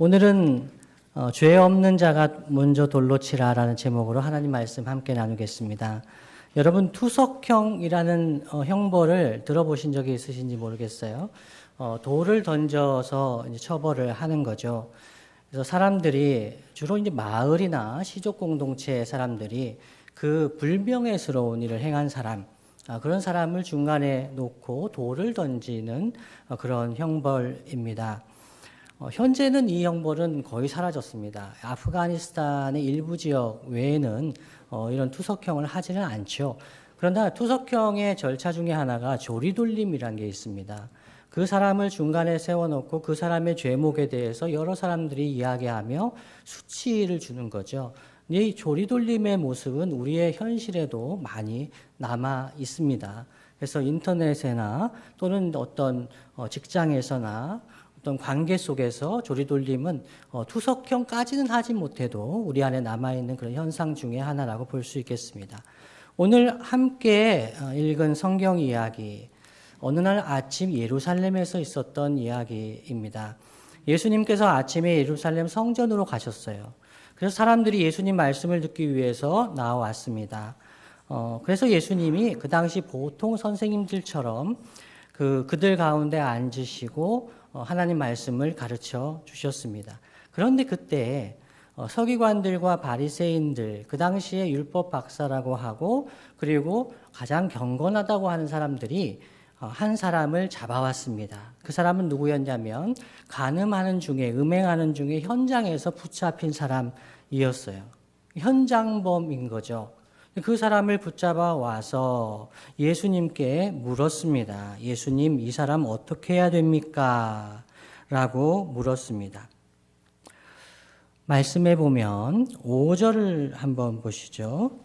오늘은 어, 죄 없는 자가 먼저 돌로 치라라는 제목으로 하나님 말씀 함께 나누겠습니다. 여러분 투석형이라는 어, 형벌을 들어보신 적이 있으신지 모르겠어요. 어, 돌을 던져서 처벌을 하는 거죠. 그래서 사람들이 주로 이제 마을이나 시족 공동체 사람들이 그 불명예스러운 일을 행한 사람, 아, 그런 사람을 중간에 놓고 돌을 던지는 어, 그런 형벌입니다. 어, 현재는 이 형벌은 거의 사라졌습니다. 아프가니스탄의 일부 지역 외에는 어, 이런 투석형을 하지는 않죠. 그러나 투석형의 절차 중에 하나가 조리돌림이라는 게 있습니다. 그 사람을 중간에 세워놓고 그 사람의 죄목에 대해서 여러 사람들이 이야기하며 수치를 주는 거죠. 이 조리돌림의 모습은 우리의 현실에도 많이 남아 있습니다. 그래서 인터넷에나 또는 어떤 어, 직장에서나 어떤 관계 속에서 조리돌림은 어, 투석형까지는 하지 못해도 우리 안에 남아있는 그런 현상 중에 하나라고 볼 수 있겠습니다. 오늘 함께 어, 읽은 성경 이야기, 어느 날 아침 예루살렘에서 있었던 이야기입니다. 예수님께서 아침에 예루살렘 성전으로 가셨어요. 그래서 사람들이 예수님 말씀을 듣기 위해서 나왔습니다. 어, 그래서 예수님이 그 당시 보통 선생님들처럼 그 그들 가운데 앉으시고 어, 하나님 말씀을 가르쳐 주셨습니다. 그런데 그때 어, 서기관들과 바리새인들 그 당시에 율법 박사라고 하고 그리고 가장 경건하다고 하는 사람들이 어, 한 사람을 잡아왔습니다. 그 사람은 누구였냐면 간음하는 중에 음행하는 중에 현장에서 붙잡힌 사람이었어요. 현장범인 거죠. 그 사람을 붙잡아 와서 예수님께 물었습니다. 예수님, 이 사람 어떻게 해야 됩니까? 라고 물었습니다. 말씀해 보면 5절을 한번 보시죠.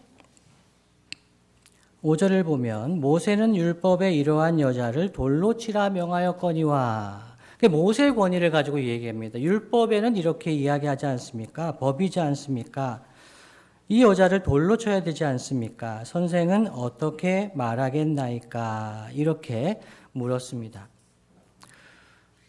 5절을 보면 모세는 율법에 이러한 여자를 돌로 치라 명하였거니와 모세의 권위를 가지고 얘기합니다. 율법에는 이렇게 이야기하지 않습니까? 법이지 않습니까? 이 여자를 돌로 쳐야 되지 않습니까? 선생은 어떻게 말하겠나이까? 이렇게 물었습니다.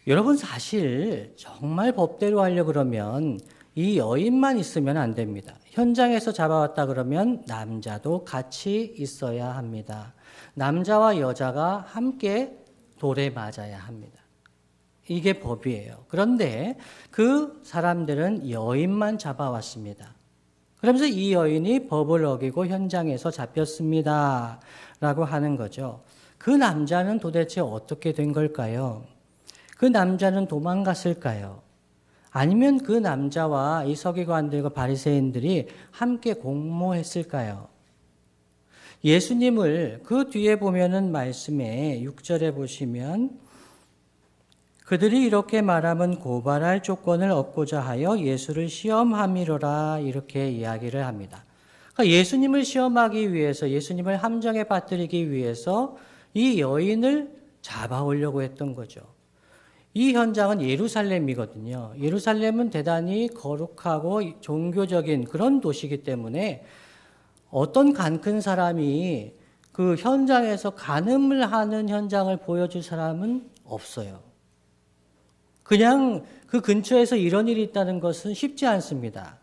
여러분 사실 정말 법대로 하려 그러면 이 여인만 있으면 안 됩니다. 현장에서 잡아왔다 그러면 남자도 같이 있어야 합니다. 남자와 여자가 함께 돌에 맞아야 합니다. 이게 법이에요. 그런데 그 사람들은 여인만 잡아왔습니다. 그러면서 이 여인이 법을 어기고 현장에서 잡혔습니다. 라고 하는 거죠. 그 남자는 도대체 어떻게 된 걸까요? 그 남자는 도망갔을까요? 아니면 그 남자와 이 서기관들과 바리새인들이 함께 공모했을까요? 예수님을 그 뒤에 보면은 말씀에 6절에 보시면 그들이 이렇게 말하면 고발할 조건을 얻고자 하여 예수를 시험함이로라 이렇게 이야기를 합니다. 그러니까 예수님을 시험하기 위해서 예수님을 함정에 빠뜨리기 위해서 이 여인을 잡아오려고 했던 거죠. 이 현장은 예루살렘이거든요. 예루살렘은 대단히 거룩하고 종교적인 그런 도시이기 때문에 어떤 간 큰 사람이 그 현장에서 간음을 하는 현장을 보여줄 사람은 없어요. 그냥 그 근처에서 이런 일이 있다는 것은 쉽지 않습니다.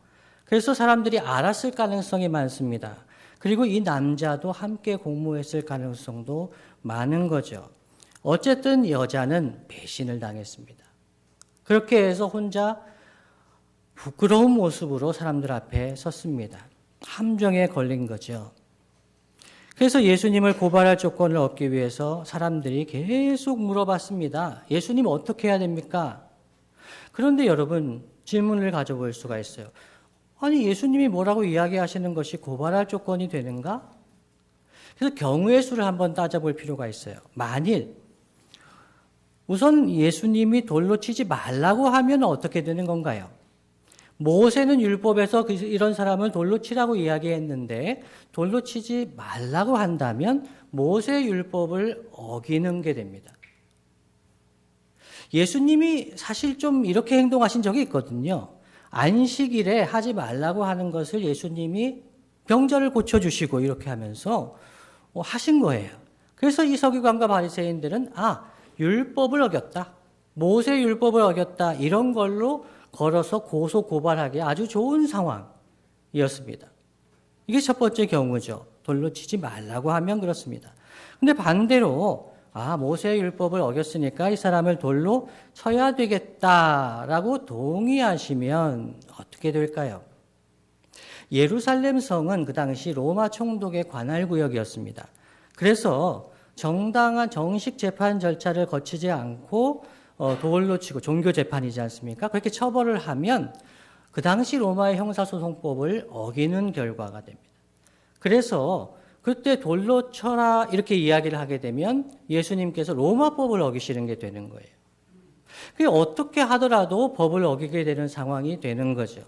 그래서 사람들이 알았을 가능성이 많습니다. 그리고 이 남자도 함께 공모했을 가능성도 많은 거죠. 어쨌든 여자는 배신을 당했습니다. 그렇게 해서 혼자 부끄러운 모습으로 사람들 앞에 섰습니다. 함정에 걸린 거죠. 그래서 예수님을 고발할 조건을 얻기 위해서 사람들이 계속 물어봤습니다. 예수님 어떻게 해야 됩니까? 그런데 여러분 질문을 가져볼 수가 있어요. 아니 예수님이 뭐라고 이야기하시는 것이 고발할 조건이 되는가? 그래서 경우의 수를 한번 따져볼 필요가 있어요. 만일 우선 예수님이 돌로 치지 말라고 하면 어떻게 되는 건가요? 모세는 율법에서 그 이런 사람을 돌로 치라고 이야기했는데 돌로 치지 말라고 한다면 모세 율법을 어기는 게 됩니다. 예수님이 사실 좀 이렇게 행동하신 적이 있거든요. 안식일에 하지 말라고 하는 것을 예수님이 병자를 고쳐주시고 이렇게 하면서 어, 하신 거예요. 그래서 이 서기관과 바리새인들은 아 율법을 어겼다, 모세 율법을 어겼다 이런 걸로 걸어서 고소 고발하기 아주 좋은 상황이었습니다. 이게 첫 번째 경우죠. 돌로 치지 말라고 하면 그렇습니다. 근데 반대로 아 모세의 율법을 어겼으니까 이 사람을 돌로 쳐야 되겠다라고 동의하시면 어떻게 될까요? 예루살렘 성은 그 당시 로마 총독의 관할 구역이었습니다. 그래서 정당한 정식 재판 절차를 거치지 않고 어, 돌로 치고 종교 재판이지 않습니까? 그렇게 처벌을 하면 그 당시 로마의 형사소송법을 어기는 결과가 됩니다. 그래서 그때 돌로 쳐라 이렇게 이야기를 하게 되면 예수님께서 로마법을 어기시는 게 되는 거예요. 그게 어떻게 하더라도 법을 어기게 되는 상황이 되는 거죠.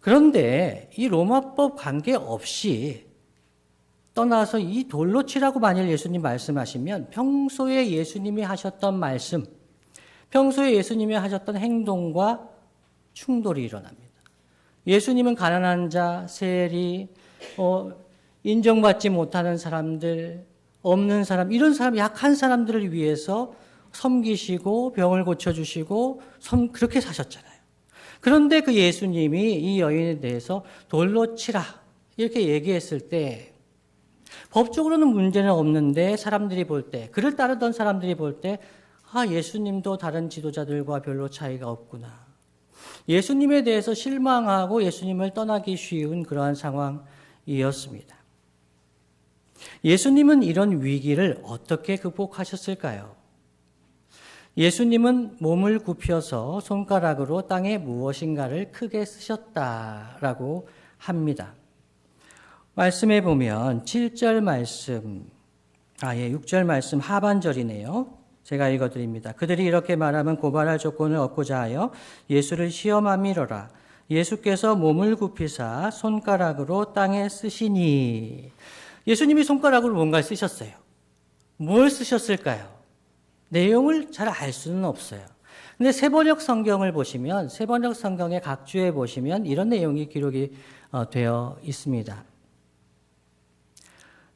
그런데 이 로마법 관계없이 떠나서 이 돌로 치라고 만일 예수님 말씀하시면 평소에 예수님이 하셨던 말씀, 평소에 예수님이 하셨던 행동과 충돌이 일어납니다. 예수님은 가난한 자, 세리, 어, 인정받지 못하는 사람들, 없는 사람, 이런 사람, 약한 사람들을 위해서 섬기시고 병을 고쳐주시고 섬, 그렇게 사셨잖아요. 그런데 그 예수님이 이 여인에 대해서 돌로 치라 이렇게 얘기했을 때 법적으로는 문제는 없는데 사람들이 볼 때, 그를 따르던 사람들이 볼 때, 아, 예수님도 다른 지도자들과 별로 차이가 없구나. 예수님에 대해서 실망하고 예수님을 떠나기 쉬운 그러한 상황이었습니다. 예수님은 이런 위기를 어떻게 극복하셨을까요? 예수님은 몸을 굽혀서 손가락으로 땅에 무엇인가를 크게 쓰셨다라고 합니다. 말씀해 보면 7절 말씀, 아, 예, 6절 말씀 하반절이네요. 제가 읽어 드립니다. 그들이 이렇게 말하면 고발할 조건을 얻고자 하여 예수를 시험함이로라. 예수께서 몸을 굽히사 손가락으로 땅에 쓰시니. 예수님이 손가락으로 뭔가 쓰셨어요. 뭘 쓰셨을까요? 내용을 잘 알 수는 없어요. 근데 세번역 성경을 보시면 세번역 성경의 각 주에 보시면 이런 내용이 기록이 어, 되어 있습니다.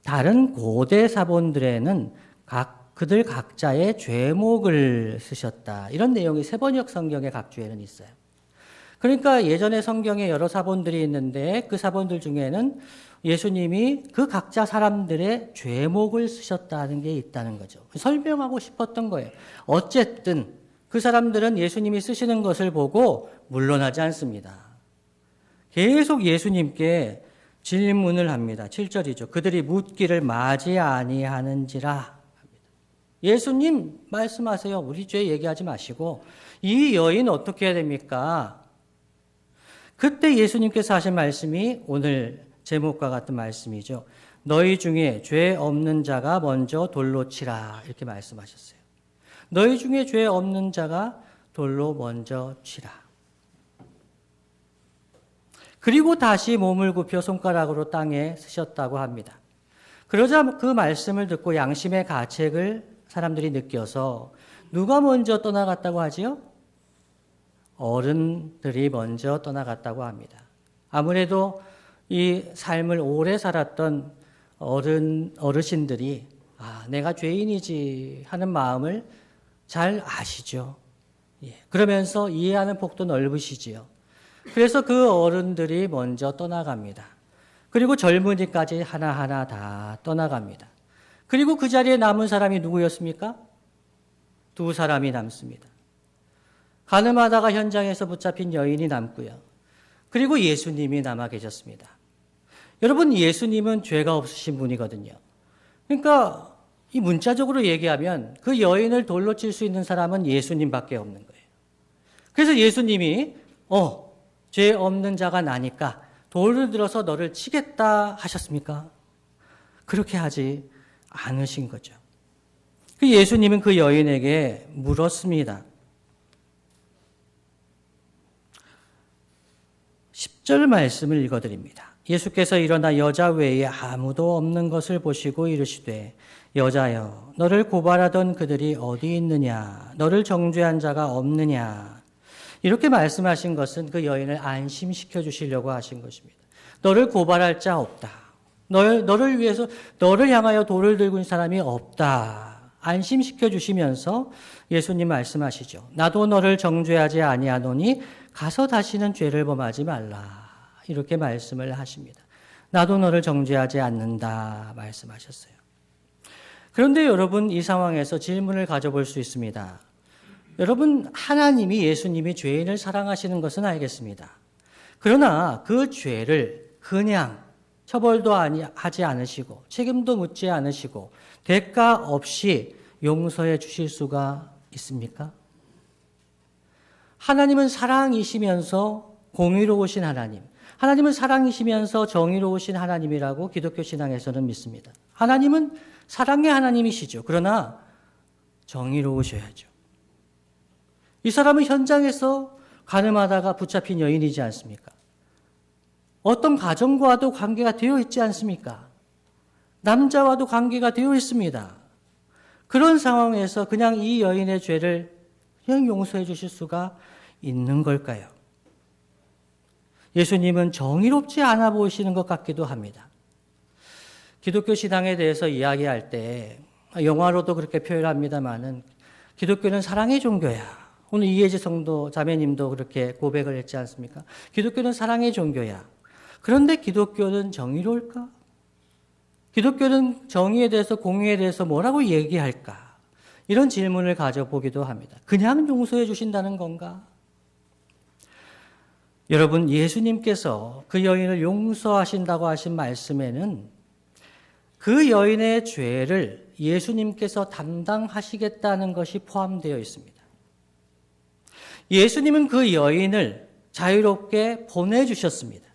다른 고대 사본들에는 각 그들 각자의 죄목을 쓰셨다. 이런 내용이 세번역 성경의 각 주에는 있어요. 그러니까 예전에 성경에 여러 사본들이 있는데 그 사본들 중에는 예수님이 그 각자 사람들의 죄목을 쓰셨다는 게 있다는 거죠. 설명하고 싶었던 거예요. 어쨌든 그 사람들은 예수님이 쓰시는 것을 보고 물러나지 않습니다. 계속 예수님께 질문을 합니다. 7절이죠. 그들이 묻기를 맞이 아니하는지라. 예수님 말씀하세요. 우리 죄 얘기하지 마시고 이 여인 어떻게 해야 됩니까? 그때 예수님께서 하신 말씀이 오늘 제목과 같은 말씀이죠. 너희 중에 죄 없는 자가 먼저 돌로 치라 이렇게 말씀하셨어요. 너희 중에 죄 없는 자가 돌로 먼저 치라. 그리고 다시 몸을 굽혀 손가락으로 땅에 쓰셨다고 합니다. 그러자 그 말씀을 듣고 양심의 가책을 사람들이 느껴서 누가 먼저 떠나갔다고 하지요? 어른들이 먼저 떠나갔다고 합니다. 아무래도 이 삶을 오래 살았던 어른, 어르신들이 아, 내가 죄인이지 하는 마음을 잘 아시죠. 예. 그러면서 이해하는 폭도 넓으시지요. 그래서 그 어른들이 먼저 떠나갑니다. 그리고 젊은이까지 하나하나 다 떠나갑니다. 그리고 그 자리에 남은 사람이 누구였습니까? 두 사람이 남습니다. 가늠하다가 현장에서 붙잡힌 여인이 남고요. 그리고 예수님이 남아 계셨습니다. 여러분, 예수님은 죄가 없으신 분이거든요. 그러니까 이 문자적으로 얘기하면 그 여인을 돌로 칠 수 있는 사람은 예수님밖에 없는 거예요. 그래서 예수님이 어, 죄 없는 자가 나니까 돌을 들어서 너를 치겠다 하셨습니까? 그렇게 하지 않으신 거죠. 그 예수님은 그 여인에게 물었습니다. 10절 말씀을 읽어드립니다. 예수께서 일어나 여자 외에 아무도 없는 것을 보시고 이르시되 여자여 너를 고발하던 그들이 어디 있느냐 너를 정죄한 자가 없느냐 이렇게 말씀하신 것은 그 여인을 안심시켜 주시려고 하신 것입니다. 너를 고발할 자 없다. 너, 너를 위해서, 너를 향하여 돌을 들고 있는 사람이 없다. 안심시켜 주시면서 예수님 말씀하시죠. 나도 너를 정죄하지 아니하노니 가서 다시는 죄를 범하지 말라. 이렇게 말씀을 하십니다. 나도 너를 정죄하지 않는다 말씀하셨어요. 그런데 여러분 이 상황에서 질문을 가져볼 수 있습니다. 여러분 하나님이 예수님이 죄인을 사랑하시는 것은 알겠습니다. 그러나 그 죄를 그냥 처벌도 아니, 하지 않으시고 책임도 묻지 않으시고 대가 없이 용서해 주실 수가 있습니까? 하나님은 사랑이시면서 공의로우신 하나님, 하나님은 사랑이시면서 정의로우신 하나님이라고 기독교 신앙에서는 믿습니다. 하나님은 사랑의 하나님이시죠. 그러나 정의로우셔야죠. 이 사람은 현장에서 가늠하다가 붙잡힌 여인이지 않습니까? 어떤 가정과도 관계가 되어 있지 않습니까? 남자와도 관계가 되어 있습니다. 그런 상황에서 그냥 이 여인의 죄를 그냥 용서해 주실 수가 있는 걸까요? 예수님은 정의롭지 않아 보이시는 것 같기도 합니다. 기독교 신앙에 대해서 이야기할 때 영화로도 그렇게 표현합니다만은 기독교는 사랑의 종교야. 오늘 이해지 성도 자매님도 그렇게 고백을 했지 않습니까? 기독교는 사랑의 종교야. 그런데 기독교는 정의로울까? 기독교는 정의에 대해서 공의에 대해서 뭐라고 얘기할까? 이런 질문을 가져보기도 합니다. 그냥 용서해 주신다는 건가? 여러분, 예수님께서 그 여인을 용서하신다고 하신 말씀에는 그 여인의 죄를 예수님께서 담당하시겠다는 것이 포함되어 있습니다. 예수님은 그 여인을 자유롭게 보내주셨습니다.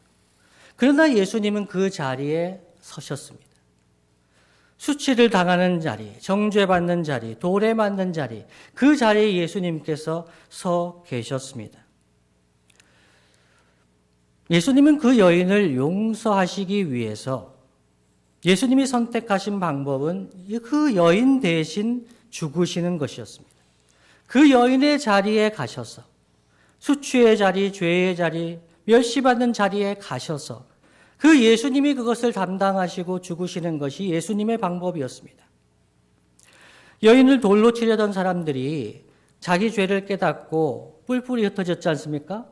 그러나 예수님은 그 자리에 서셨습니다. 수치를 당하는 자리, 정죄받는 자리, 돌에 맞는 자리, 그 자리에 예수님께서 서 계셨습니다. 예수님은 그 여인을 용서하시기 위해서 예수님이 선택하신 방법은 그 여인 대신 죽으시는 것이었습니다. 그 여인의 자리에 가셔서 수치의 자리, 죄의 자리, 멸시받는 자리에 가셔서 그 예수님이 그것을 담당하시고 죽으시는 것이 예수님의 방법이었습니다. 여인을 돌로 치려던 사람들이 자기 죄를 깨닫고 뿔뿔이 흩어졌지 않습니까?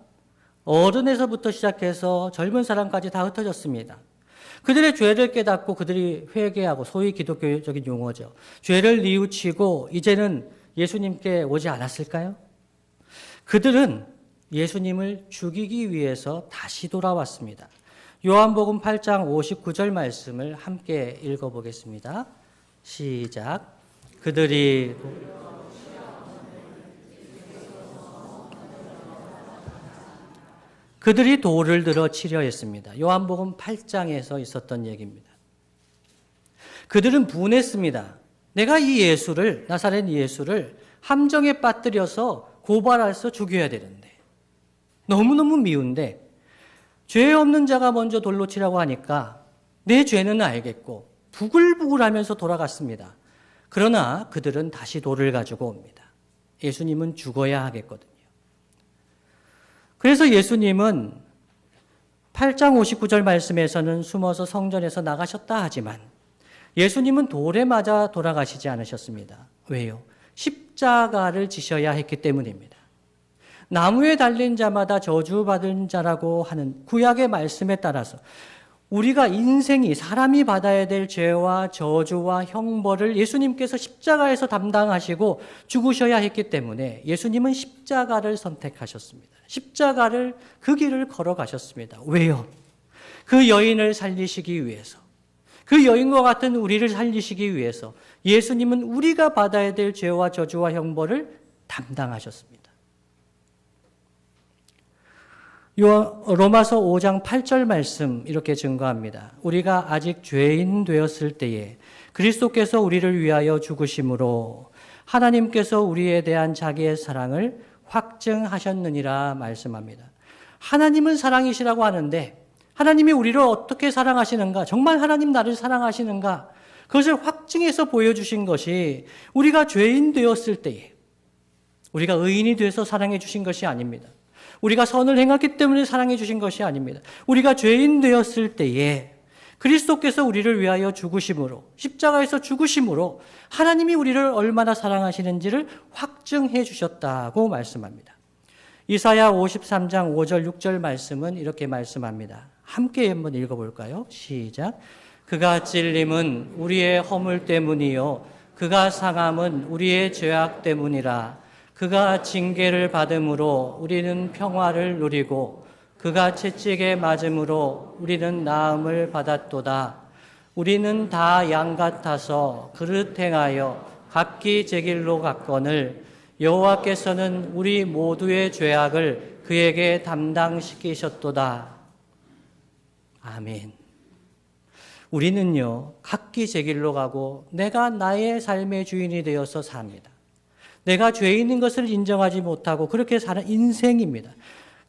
어른에서부터 시작해서 젊은 사람까지 다 흩어졌습니다. 그들의 죄를 깨닫고 그들이 회개하고 소위 기독교적인 용어죠. 죄를 뉘우치고 이제는 예수님께 오지 않았을까요? 그들은 예수님을 죽이기 위해서 다시 돌아왔습니다. 요한복음 8장 59절 말씀을 함께 읽어보겠습니다. 시작. 그들이 그들이 돌을 들어 치려 했습니다. 요한복음 8장에서 있었던 얘기입니다. 그들은 분했습니다. 내가 이 예수를 나사렛 예수를 함정에 빠뜨려서 고발해서 죽여야 되는데 너무너무 미운데 죄 없는 자가 먼저 돌로 치라고 하니까 내 죄는 알겠고 부글부글하면서 돌아갔습니다. 그러나 그들은 다시 돌을 가지고 옵니다. 예수님은 죽어야 하겠거든요. 그래서 예수님은 8장 59절 말씀에서는 숨어서 성전에서 나가셨다 하지만 예수님은 돌에 맞아 돌아가시지 않으셨습니다. 왜요? 십자가를 지셔야 했기 때문입니다. 나무에 달린 자마다 저주받은 자라고 하는 구약의 말씀에 따라서 우리가 인생이 사람이 받아야 될 죄와 저주와 형벌을 예수님께서 십자가에서 담당하시고 죽으셔야 했기 때문에 예수님은 십자가를 선택하셨습니다. 십자가를 그 길을 걸어가셨습니다. 왜요? 그 여인을 살리시기 위해서. 그 여인과 같은 우리를 살리시기 위해서 예수님은 우리가 받아야 될 죄와 저주와 형벌을 담당하셨습니다. 요 로마서 5장 8절 말씀 이렇게 증거합니다. 우리가 아직 죄인 되었을 때에 그리스도께서 우리를 위하여 죽으심으로 하나님께서 우리에 대한 자기의 사랑을 확증하셨느니라 말씀합니다. 하나님은 사랑이시라고 하는데 하나님이 우리를 어떻게 사랑하시는가? 정말 하나님 나를 사랑하시는가? 그것을 확증해서 보여주신 것이 우리가 죄인 되었을 때에 우리가 의인이 돼서 사랑해 주신 것이 아닙니다. 우리가 선을 행했기 때문에 사랑해 주신 것이 아닙니다. 우리가 죄인 되었을 때에 그리스도께서 우리를 위하여 죽으심으로 십자가에서 죽으심으로 하나님이 우리를 얼마나 사랑하시는지를 확증해 주셨다고 말씀합니다. 이사야 53장 5절 6절 말씀은 이렇게 말씀합니다. 함께 한번 읽어 볼까요? 시작. 그가 찔림은 우리의 허물 때문이요 그가 상함은 우리의 죄악 때문이라 그가 징계를 받음으로 우리는 평화를 누리고 그가 채찍에 맞음으로 우리는 나음을 받았도다. 우리는 다 양 같아서 그릇 행하여 각기 제 길로 갔거늘 여호와께서는 우리 모두의 죄악을 그에게 담당시키셨도다. 아멘. 우리는요, 각기 제 길로 가고 내가 나의 삶의 주인이 되어서 삽니다. 내가 죄인인 것을 인정하지 못하고 그렇게 사는 인생입니다.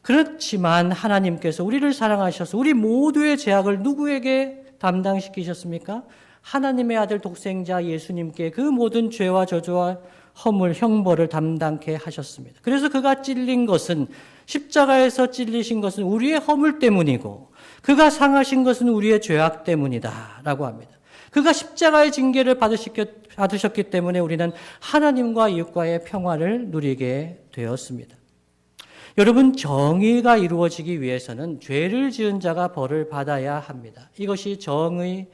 그렇지만 하나님께서 우리를 사랑하셔서 우리 모두의 죄악을 누구에게 담당시키셨습니까? 하나님의 아들 독생자 예수님께 그 모든 죄와 저주와 허물, 형벌을 담당케 하셨습니다. 그래서 그가 찔린 것은 십자가에서 찔리신 것은 우리의 허물 때문이고 그가 상하신 것은 우리의 죄악 때문이다라고 합니다. 그가 십자가의 징계를 받으셨기 때문에 우리는 하나님과 이웃과의 평화를 누리게 되었습니다. 여러분, 정의가 이루어지기 위해서는 죄를 지은 자가 벌을 받아야 합니다. 이것이 정의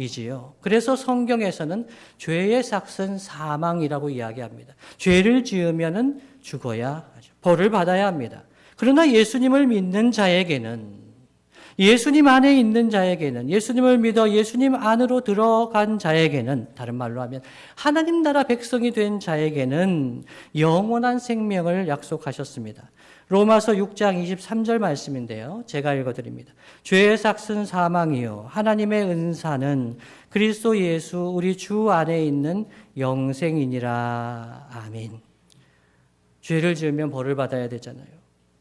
이지요. 그래서 성경에서는 죄의 삭은 사망이라고 이야기합니다. 죄를 지으면은 죽어야 하죠. 벌을 받아야 합니다. 그러나 예수님을 믿는 자에게는 예수님 안에 있는 자에게는 예수님을 믿어 예수님 안으로 들어간 자에게는 다른 말로 하면 하나님 나라 백성이 된 자에게는 영원한 생명을 약속하셨습니다. 로마서 6장 23절 말씀인데요. 제가 읽어 드립니다. 죄의 삭은 사망이요 하나님의 은사는 그리스도 예수 우리 주 안에 있는 영생이니라. 아멘. 죄를 지으면 벌을 받아야 되잖아요.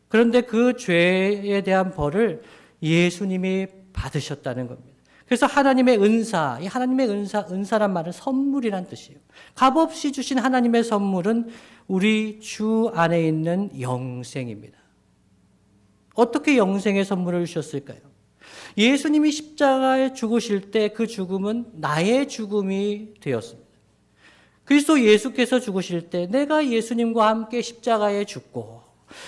그런데 그 죄에 대한 벌을 예수님이 받으셨다는 겁니다. 그래서 하나님의 은사, 이 하나님의 은사, 은사란 말은 선물이란 뜻이에요. 값없이 주신 하나님의 선물은 우리 주 안에 있는 영생입니다. 어떻게 영생의 선물을 주셨을까요? 예수님이 십자가에 죽으실 때 그 죽음은 나의 죽음이 되었습니다. 그리스도 예수께서 죽으실 때 내가 예수님과 함께 십자가에 죽고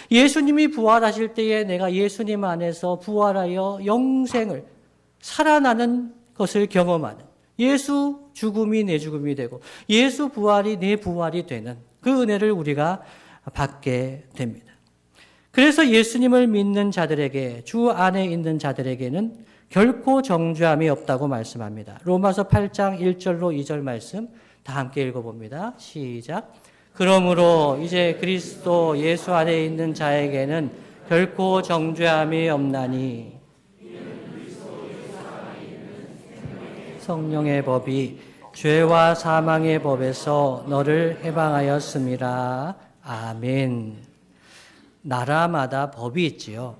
예수님이 부활하실 때에 내가 예수님 안에서 부활하여 영생을 살아나는 것을 경험하는 예수 죽음이 내 죽음이 되고 예수 부활이 내 부활이 되는 그 은혜를 우리가 받게 됩니다. 그래서 예수님을 믿는 자들에게 주 안에 있는 자들에게는 결코 정죄함이 없다고 말씀합니다. 로마서 8장 1절로 2절 말씀 다 함께 읽어봅니다. 시작. 그러므로 이제 그리스도 예수 안에 있는 자에게는 결코 정죄함이 없나니 성령의 법이 죄와 사망의 법에서 너를 해방하였습니다. 아멘. 나라마다 법이 있지요.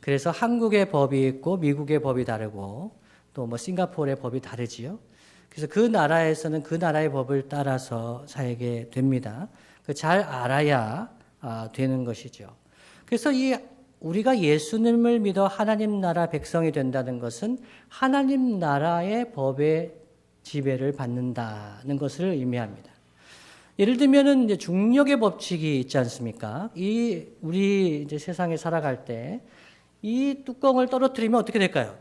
그래서 한국의 법이 있고 미국의 법이 다르고 또 뭐 싱가포르의 법이 다르지요. 그래서 그 나라에서는 그 나라의 법을 따라서 살게 됩니다. 그잘 알아야 아, 되는 것이죠. 그래서 이 우리가 예수님을 믿어 하나님 나라 백성이 된다는 것은 하나님 나라의 법의 지배를 받는다는 것을 의미합니다. 예를 들면은 이제 중력의 법칙이 있지 않습니까? 이 우리 이제 세상에 살아갈 때 이 뚜껑을 떨어뜨리면 어떻게 될까요?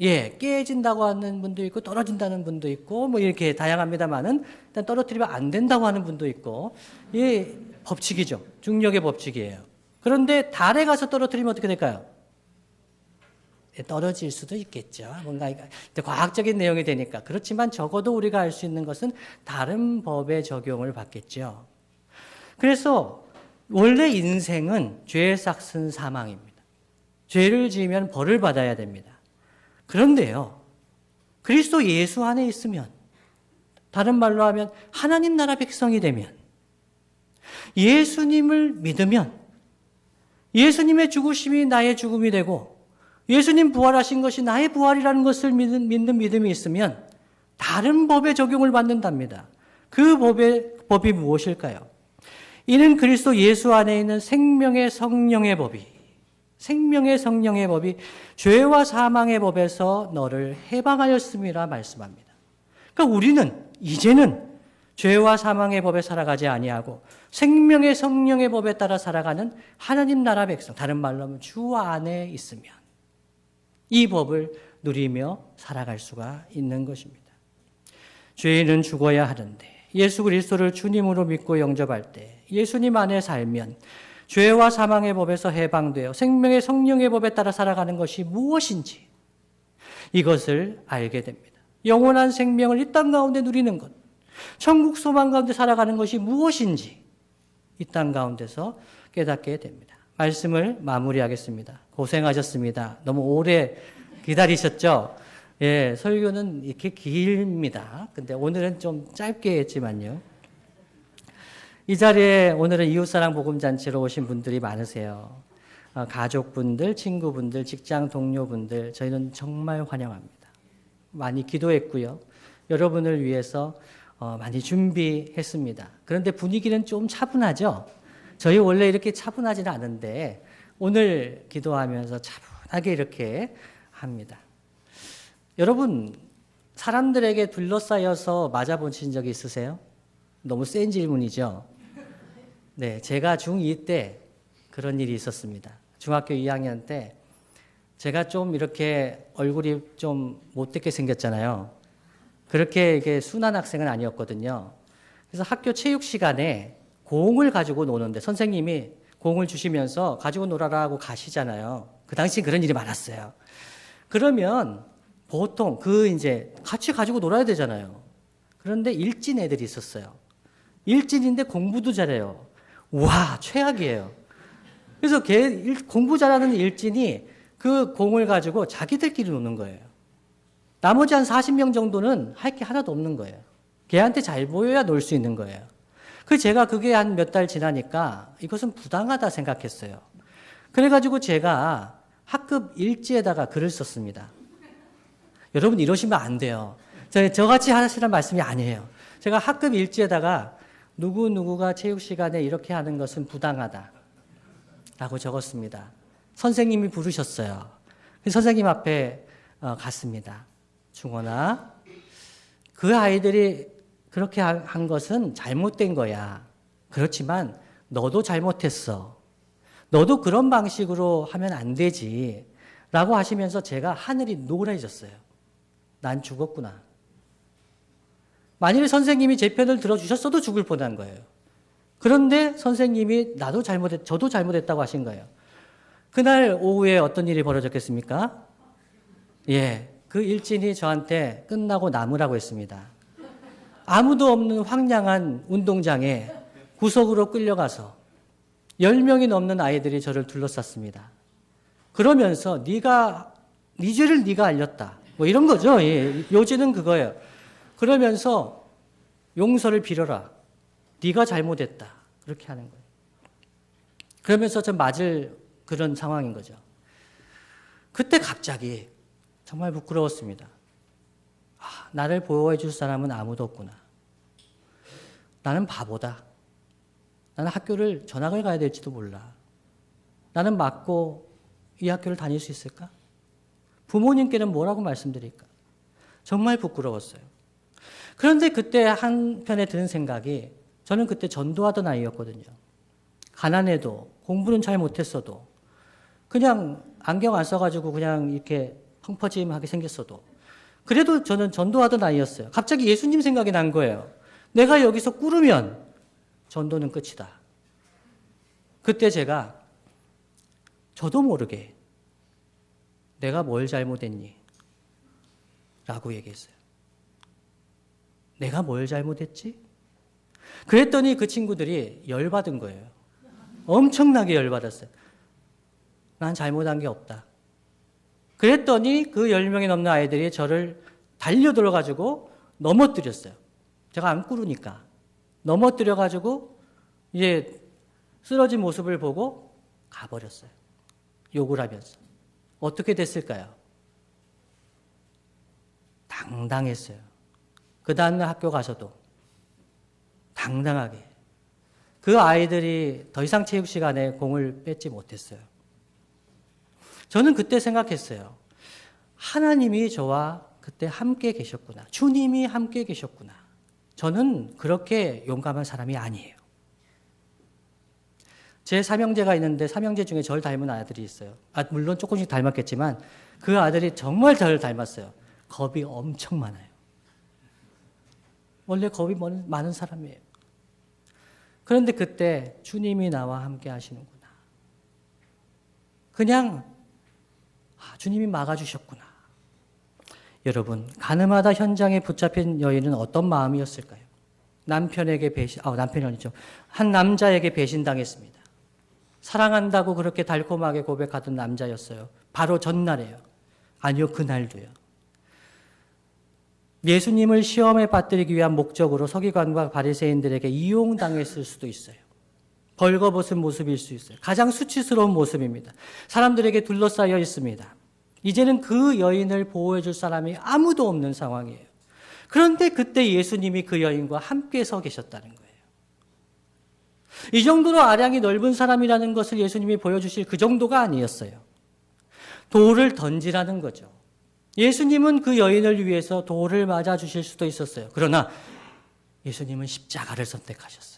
예, 깨진다고 하는 분도 있고 떨어진다는 분도 있고 뭐 이렇게 다양합니다만은 일단 떨어뜨리면 안 된다고 하는 분도 있고 예, 법칙이죠. 중력의 법칙이에요. 그런데 달에 가서 떨어뜨리면 어떻게 될까요? 예, 떨어질 수도 있겠죠. 뭔가 과학적인 내용이 되니까. 그렇지만 적어도 우리가 알 수 있는 것은 다른 법의 적용을 받겠죠. 그래서 원래 인생은 죄의 삭은 사망입니다. 죄를 지으면 벌을 받아야 됩니다. 그런데요, 그리스도 예수 안에 있으면, 다른 말로 하면 하나님 나라 백성이 되면, 예수님을 믿으면, 예수님의 죽으심이 나의 죽음이 되고, 예수님 부활하신 것이 나의 부활이라는 것을 믿는, 믿는 믿음이 있으면, 다른 법의 적용을 받는답니다. 그 법의, 법이 무엇일까요? 이는 그리스도 예수 안에 있는 생명의 성령의 법이 생명의 성령의 법이 죄와 사망의 법에서 너를 해방하였음이라 말씀합니다. 그러니까 우리는 이제는 죄와 사망의 법에 살아가지 아니하고 생명의 성령의 법에 따라 살아가는 하나님 나라 백성, 다른 말로 하면 주 안에 있으면 이 법을 누리며 살아갈 수가 있는 것입니다. 죄인은 죽어야 하는데 예수 그리스도를 주님으로 믿고 영접할 때 예수님 안에 살면 죄와 사망의 법에서 해방되어 생명의 성령의 법에 따라 살아가는 것이 무엇인지 이것을 알게 됩니다. 영원한 생명을 이 땅 가운데 누리는 것, 천국 소망 가운데 살아가는 것이 무엇인지 이 땅 가운데서 깨닫게 됩니다. 말씀을 마무리하겠습니다. 고생하셨습니다. 너무 오래 기다리셨죠? 예, 설교는 이렇게 길입니다. 근데 오늘은 좀 짧게 했지만요. 이 자리에 오늘은 이웃사랑 복음잔치로 오신 분들이 많으세요. 어, 가족분들, 친구분들, 직장 동료분들, 저희는 정말 환영합니다. 많이 기도했고요. 여러분을 위해서 어, 많이 준비했습니다. 그런데 분위기는 좀 차분하죠? 저희 원래 이렇게 차분하지는 않은데 오늘 기도하면서 차분하게 이렇게 합니다. 여러분, 사람들에게 둘러싸여서 맞아보신 적이 있으세요? 너무 센 질문이죠? 네, 제가 중2 때 그런 일이 있었습니다. 중학교 2학년 때 제가 좀 이렇게 얼굴이 좀 못되게 생겼잖아요. 그렇게 이게 순한 학생은 아니었거든요. 그래서 학교 체육 시간에 공을 가지고 노는데 선생님이 공을 주시면서 가지고 놀아라 하고 가시잖아요. 그 당시 그런 일이 많았어요. 그러면 보통 그 이제 같이 가지고 놀아야 되잖아요. 그런데 일진 애들이 있었어요. 일진인데 공부도 잘해요. 와, 최악이에요. 그래서 걔 공부 잘하는 일진이 그 공을 가지고 자기들끼리 노는 거예요. 나머지 한 40명 정도는 할 게 하나도 없는 거예요. 걔한테 잘 보여야 놀 수 있는 거예요. 그 제가 그게 한 몇 달 지나니까 이것은 부당하다 생각했어요. 그래가지고 제가 학급 일지에다가 글을 썼습니다. 여러분 이러시면 안 돼요. 저, 저같이 하시는 말씀이 아니에요. 제가 학급 일지에다가 누구누구가 체육 시간에 이렇게 하는 것은 부당하다. 라고 적었습니다. 선생님이 부르셨어요. 그 선생님 앞에 어, 갔습니다. 중원아, 그 아이들이 그렇게 한 것은 잘못된 거야. 그렇지만 너도 잘못했어. 너도 그런 방식으로 하면 안 되지. 라고 하시면서 제가 하늘이 노래졌어요. 난 죽었구나. 만일 선생님이 제 편을 들어주셨어도 죽을 뻔한 거예요. 그런데 선생님이 나도 잘못했, 저도 잘못했다고 하신 거예요. 그날 오후에 어떤 일이 벌어졌겠습니까? 예, 그 일진이 저한테 끝나고 남으라고 했습니다. 아무도 없는 황량한 운동장에 구석으로 끌려가서 10명이 넘는 아이들이 저를 둘러쌌습니다. 그러면서 네가 네 죄를 네가 알렸다. 뭐 이런 거죠. 예, 요지는 그거예요. 그러면서 용서를 빌어라. 네가 잘못했다. 그렇게 하는 거예요. 그러면서 좀 맞을 그런 상황인 거죠. 그때 갑자기 정말 부끄러웠습니다. 아, 나를 보호해 줄 사람은 아무도 없구나. 나는 바보다. 나는 학교를 전학을 가야 될지도 몰라. 나는 맞고 이 학교를 다닐 수 있을까? 부모님께는 뭐라고 말씀드릴까? 정말 부끄러웠어요. 그런데 그때 한편에 드는 생각이 저는 그때 전도하던 아이였거든요. 가난해도 공부는 잘 못했어도 그냥 안경 안 써가지고 그냥 이렇게 펑퍼짐하게 생겼어도 그래도 저는 전도하던 아이였어요. 갑자기 예수님 생각이 난 거예요. 내가 여기서 꾸르면 전도는 끝이다. 그때 제가 저도 모르게 내가 뭘 잘못했니? 라고 얘기했어요. 내가 뭘 잘못했지? 그랬더니 그 친구들이 열받은 거예요. 엄청나게 열받았어요. 난 잘못한 게 없다. 그랬더니 그 10명이 넘는 아이들이 저를 달려들어 가지고 넘어뜨렸어요. 제가 안 꾸르니까. 넘어뜨려 가지고 이제 쓰러진 모습을 보고 가버렸어요. 욕을 하면서. 어떻게 됐을까요? 당당했어요. 그 다음날 학교 가서도 당당하게 그 아이들이 더 이상 체육 시간에 공을 뺏지 못했어요. 저는 그때 생각했어요. 하나님이 저와 그때 함께 계셨구나. 주님이 함께 계셨구나. 저는 그렇게 용감한 사람이 아니에요. 제 삼형제가 있는데 삼형제 중에 저를 닮은 아들이 있어요. 아, 물론 조금씩 닮았겠지만 그 아들이 정말 저를 닮았어요. 겁이 엄청 많아요. 원래 겁이 많은 사람이에요. 그런데 그때 주님이 나와 함께 하시는구나. 그냥 아, 주님이 막아주셨구나. 여러분, 가늠하다 현장에 붙잡힌 여인은 어떤 마음이었을까요? 남편에게 배신, 아, 남편이 아니죠. 한 남자에게 배신당했습니다. 사랑한다고 그렇게 달콤하게 고백하던 남자였어요. 바로 전날에요. 아니요, 그날도요. 예수님을 시험에 빠뜨리기 위한 목적으로 서기관과 바리새인들에게 이용당했을 수도 있어요. 벌거벗은 모습일 수 있어요. 가장 수치스러운 모습입니다. 사람들에게 둘러싸여 있습니다. 이제는 그 여인을 보호해 줄 사람이 아무도 없는 상황이에요. 그런데 그때 예수님이 그 여인과 함께 서 계셨다는 거예요. 이 정도로 아량이 넓은 사람이라는 것을 예수님이 보여주실 그 정도가 아니었어요. 돌을 던지라는 거죠. 예수님은 그 여인을 위해서 돌을 맞아 주실 수도 있었어요. 그러나 예수님은 십자가를 선택하셨어요.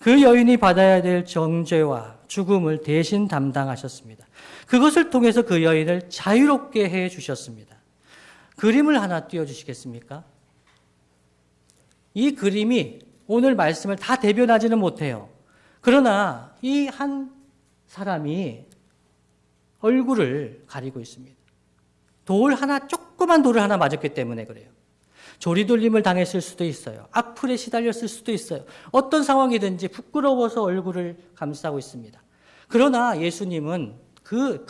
그 여인이 받아야 될 정죄와 죽음을 대신 담당하셨습니다. 그것을 통해서 그 여인을 자유롭게 해 주셨습니다. 그림을 하나 띄워 주시겠습니까? 이 그림이 오늘 말씀을 다 대변하지는 못해요. 그러나 이 한 사람이 얼굴을 가리고 있습니다. 돌 하나, 조그만 돌을 하나 맞았기 때문에 그래요. 조리돌림을 당했을 수도 있어요. 악플에 시달렸을 수도 있어요. 어떤 상황이든지 부끄러워서 얼굴을 감싸고 있습니다. 그러나 예수님은 그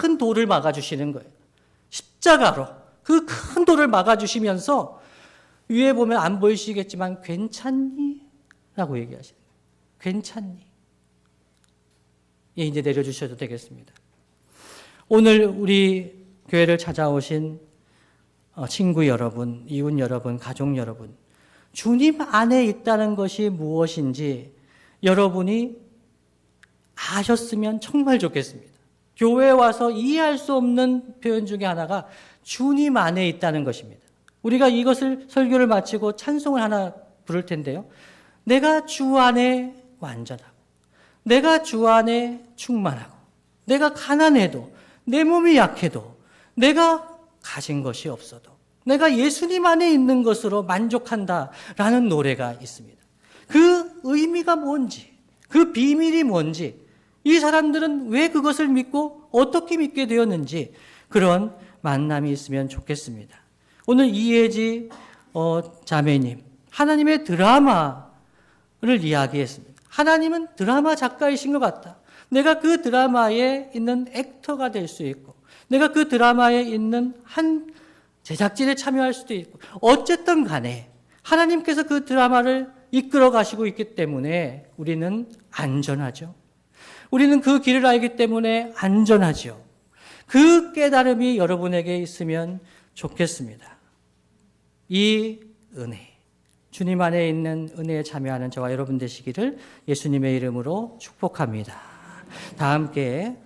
큰 돌을 막아주시는 거예요. 십자가로 그 큰 돌을 막아주시면서 위에 보면 안 보이시겠지만 괜찮니? 라고 얘기하시는 거예요. 괜찮니? 예, 이제 내려주셔도 되겠습니다. 오늘 우리 교회를 찾아오신 어, 친구 여러분, 이웃 여러분, 가족 여러분, 주님 안에 있다는 것이 무엇인지 여러분이 아셨으면 정말 좋겠습니다. 교회에 와서 이해할 수 없는 표현 중에 하나가 주님 안에 있다는 것입니다. 우리가 이것을 설교를 마치고 찬송을 하나 부를 텐데요. 내가 주 안에 완전하고, 내가 주 안에 충만하고, 내가 가난해도, 내 몸이 약해도, 내가 가진 것이 없어도, 내가 예수님 안에 있는 것으로 만족한다라는 노래가 있습니다. 그 의미가 뭔지, 그 비밀이 뭔지, 이 사람들은 왜 그것을 믿고 어떻게 믿게 되었는지 그런 만남이 있으면 좋겠습니다. 오늘 이혜지 어, 자매님, 하나님의 드라마를 이야기했습니다. 하나님은 드라마 작가이신 것 같다. 내가 그 드라마에 있는 액터가 될 수 있고, 내가 그 드라마에 있는 한 제작진에 참여할 수도 있고, 어쨌든 간에 하나님께서 그 드라마를 이끌어 가시고 있기 때문에 우리는 안전하죠. 우리는 그 길을 알기 때문에 안전하죠. 그 깨달음이 여러분에게 있으면 좋겠습니다. 이 은혜, 주님 안에 있는 은혜에 참여하는 저와 여러분 되시기를 예수님의 이름으로 축복합니다. 다 함께